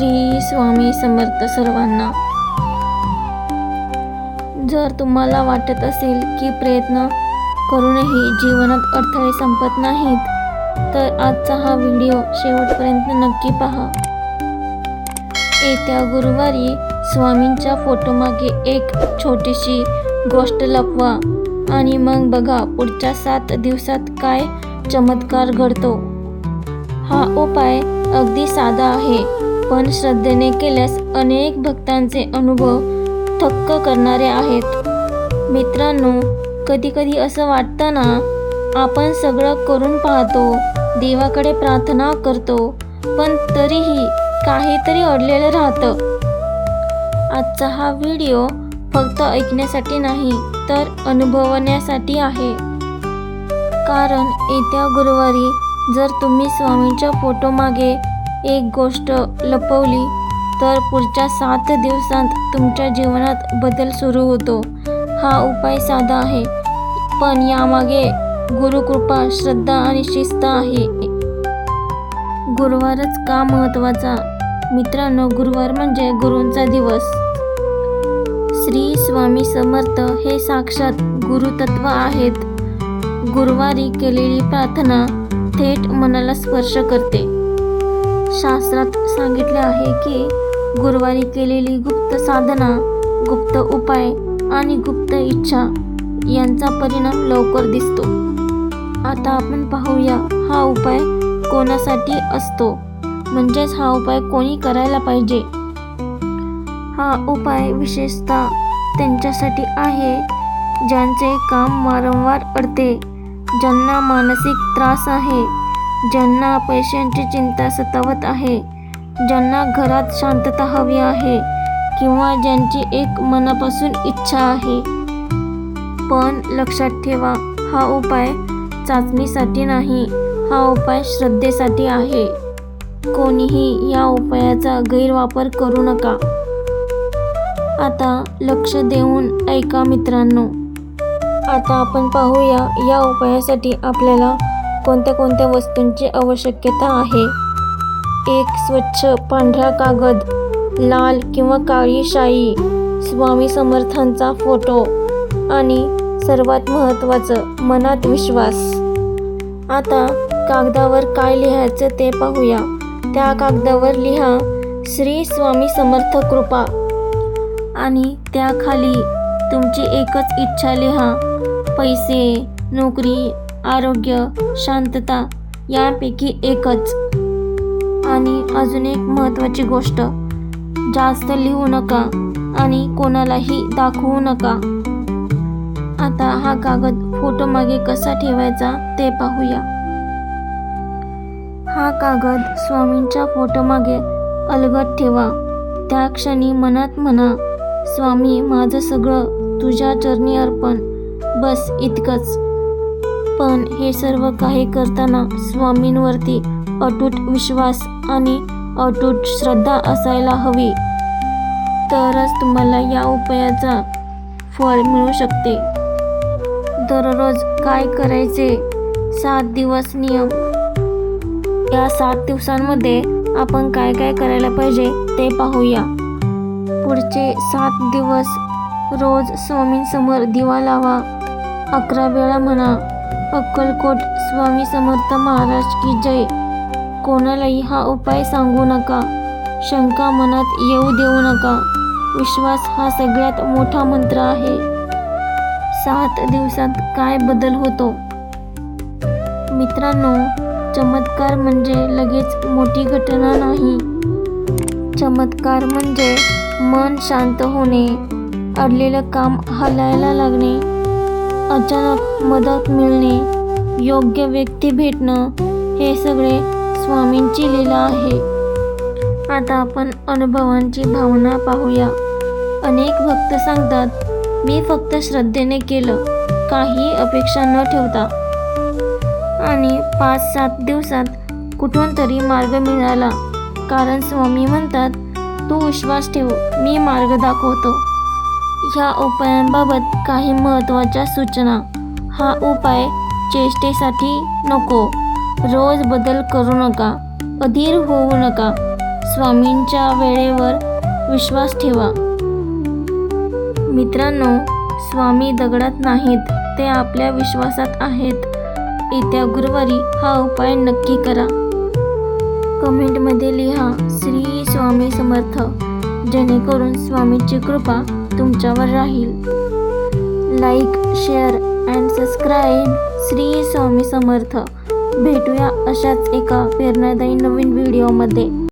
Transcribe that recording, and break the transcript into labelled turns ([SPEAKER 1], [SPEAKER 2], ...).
[SPEAKER 1] श्री स्वामी समर्थ सर्वांना. जर तुम्हाला वाटत असेल की प्रयत्न करूनही जीवनात अडथळे संपत नाहीत तर आजचा हा व्हिडिओ शेवटपर्यंत नक्की पहा. येत्या गुरुवारी स्वामींच्या फोटोमागे एक छोटीशी गोष्ट लपवा आणि मग बघा पुढच्या सात दिवसात काय चमत्कार घडतो. हा उपाय अगदी साधा आहे. पण श्रद्धेने केल्यास अनेक भक्तांचे अनुभव थक्क करणारे आहेत. मित्रांनो कधी कधी असं वाटतं ना आपण सगळं करून पाहतो देवाकडे प्रार्थना करतो पण तरीही काहीतरी अडलेलं राहतं. आजचा हा व्हिडिओ फक्त ऐकण्यासाठी नाही तर अनुभवण्यासाठी आहे. कारण येत्या गुरुवारी जर तुम्ही स्वामींच्या फोटोमागे एक गोष्ट लपवली तर पुढच्या सात दिवसांत तुमच्या जीवनात बदल सुरू होतो. हा उपाय साधा आहे. पण यामागे गुरुकृपा श्रद्धा आणि शिस्त आहे. गुरुवारच का महत्त्वाचा? मित्रांनो गुरुवार म्हणजे गुरूंचा दिवस. श्री स्वामी समर्थ हे साक्षात गुरुतत्व आहेत. गुरुवारी केलेली प्रार्थना थेट मनाला स्पर्श करते. शास्त्रात सांगितले आहे की गुरुवारी केलेली गुप्त साधना गुप्त उपाय आणि गुप्त इच्छा यांचा परिणाम लवकर दिसतो. आता आपण पाहूया हा उपाय कोणासाठी असतो. म्हणजेच हा उपाय कोणी करायला पाहिजे? हा उपाय विशेषतः त्यांच्यासाठी आहे ज्यांचे काम वारंवार अडते ज्यांना मानसिक त्रास आहे. ज्यांना पैशांची चिंता सतावत आहे ज्यांना घरात शांतता हवी आहे किंवा ज्यांची एक मनापासून इच्छा आहे. पण लक्षात ठेवा हा उपाय चाचणीसाठी नाही हा उपाय श्रद्धेसाठी आहे. कोणीही या उपायाचा गैरवापर करू नका. आता लक्ष देऊन ऐका मित्रांनो. आता आपण पाहूया या उपायासाठी आपल्याला कोणत्या कोणत्या वस्तूंची आवश्यकता आहे? एक स्वच्छ पांढरा कागद लाल किंवा काळी शाई स्वामी समर्थांचा फोटो आणि सर्वात महत्त्वाचं मनात विश्वास. आता कागदावर काय लिहायचं ते पाहूया. त्या कागदावर लिहा श्री स्वामी समर्थ कृपा. आणि त्याखाली तुमची एकच इच्छा लिहा पैसे नोकरी आरोग्य शांतता यापैकी एकच. आणि अजून एक महत्त्वाची गोष्ट जास्त लिहू नका आणि कोणालाही दाखवू नका. आता हा कागद फोटो मागे कसा ठेवायचा ते पाहूया. हा कागद स्वामींच्या फोटो मागे अलगद ठेवा. त्या क्षणी मनात म्हणा स्वामी माझं सगळं तुझ्या चरणी अर्पण. बस इतकंच. पण हे सर्व काही करताना स्वामींवरती अटूट विश्वास आणि अटूट श्रद्धा असायला हवी. तरच तुम्हाला या उपायाचा फळ मिळू शकते. दररोज काय करायचे? सात दिवस नियम. या सात दिवसांमध्ये आपण काय काय करायला पाहिजे ते पाहूया. पुढचे सात दिवस रोज स्वामींसमोर दिवा लावा. अकरा वेळा म्हणा. अक्कलकोट स्वामी समर्थ महाराज की जय. कोणालाही हा उपाय सांगू नका. शंका मनात येऊ देऊ नका. विश्वास हा सगळ्यात मोठा मंत्र आहे. सात दिवसात काय बदल होतो? मित्रांनो चमत्कार म्हणजे लगेच मोठी घटना नाही. चमत्कार म्हणजे मन शांत होणे अडलेलं काम हलायला लागणे. अचानक मदत मिळणे योग्य व्यक्ती भेटणं हे सगळे स्वामींची लीला आहे. आता आपण अनुभवांची भावना पाहूया. अनेक भक्त सांगतात मी फक्त श्रद्धेने केलं काही अपेक्षा न ठेवता. आणि पाच सात दिवसात कुठून तरी मार्ग मिळाला. कारण स्वामी म्हणतात तू विश्वास ठेव मी मार्ग दाखवतो. ह्या उपायांबाबत काही महत्त्वाच्या सूचना. हा उपाय चेष्टेसाठी नको. रोज बदल करू नका. अधीर होऊ नका. स्वामींच्या वेळेवर विश्वास ठेवा. मित्रांनो स्वामी दगडात नाहीत. ते आपल्या विश्वासात आहेत. येत्या गुरुवारी हा उपाय नक्की करा. कमेंटमध्ये लिहा श्री स्वामी समर्थ. जेणेकरून स्वामीची कृपा तुमच्यावर राहील. Like share and subscribe Shri Swami Samarth. भेटूया अशाच एका प्रेरणादायी नवीन व्हिडिओमध्ये